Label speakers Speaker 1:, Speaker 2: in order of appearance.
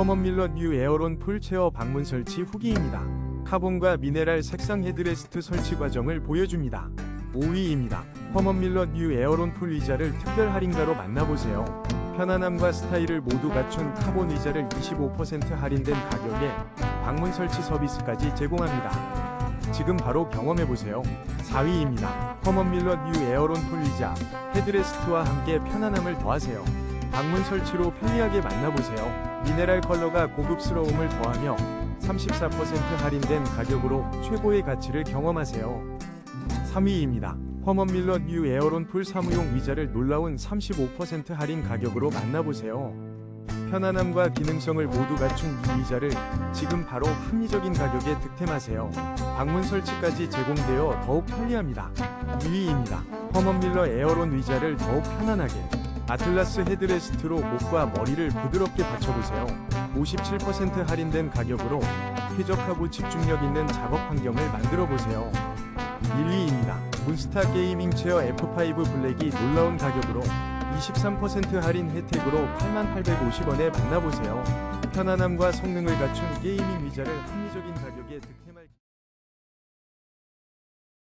Speaker 1: 허먼밀러 뉴 에어론 풀 체어 방문 설치 후기입니다. 카본과 미네랄 색상 헤드레스트 설치 과정을 보여줍니다. 5위입니다. 허먼밀러 뉴 에어론 풀 의자를 특별 할인가로 만나보세요. 편안함과 스타일을 모두 갖춘 카본 의자를 25% 할인된 가격에 방문 설치 서비스까지 제공합니다. 지금 바로 경험해보세요. 4위입니다. 허먼밀러 뉴 에어론 풀 의자 헤드레스트와 함께 편안함을 더하세요. 방문 설치로 편리하게 만나보세요. 미네랄 컬러가 고급스러움을 더하며 34% 할인된 가격으로 최고의 가치를 경험하세요. 3위입니다. 허먼밀러 뉴 에어론 풀 사무용 의자를 놀라운 35% 할인 가격으로 만나보세요. 편안함과 기능성을 모두 갖춘 이 의자를 지금 바로 합리적인 가격에 득템하세요. 방문 설치까지 제공되어 더욱 편리합니다. 2위입니다. 허먼밀러 에어론 의자를 더욱 편안하게 아틀라스 헤드레스트로 목과 머리를 부드럽게 받쳐보세요. 57% 할인된 가격으로 쾌적하고 집중력 있는 작업 환경을 만들어 보세요. 1위입니다. 문스타 게이밍 체어 F5 블랙이 놀라운 가격으로 23% 할인 혜택으로 8850원에 만나보세요. 편안함과 성능을 갖춘 게이밍 의자를 합리적인 가격에 득템할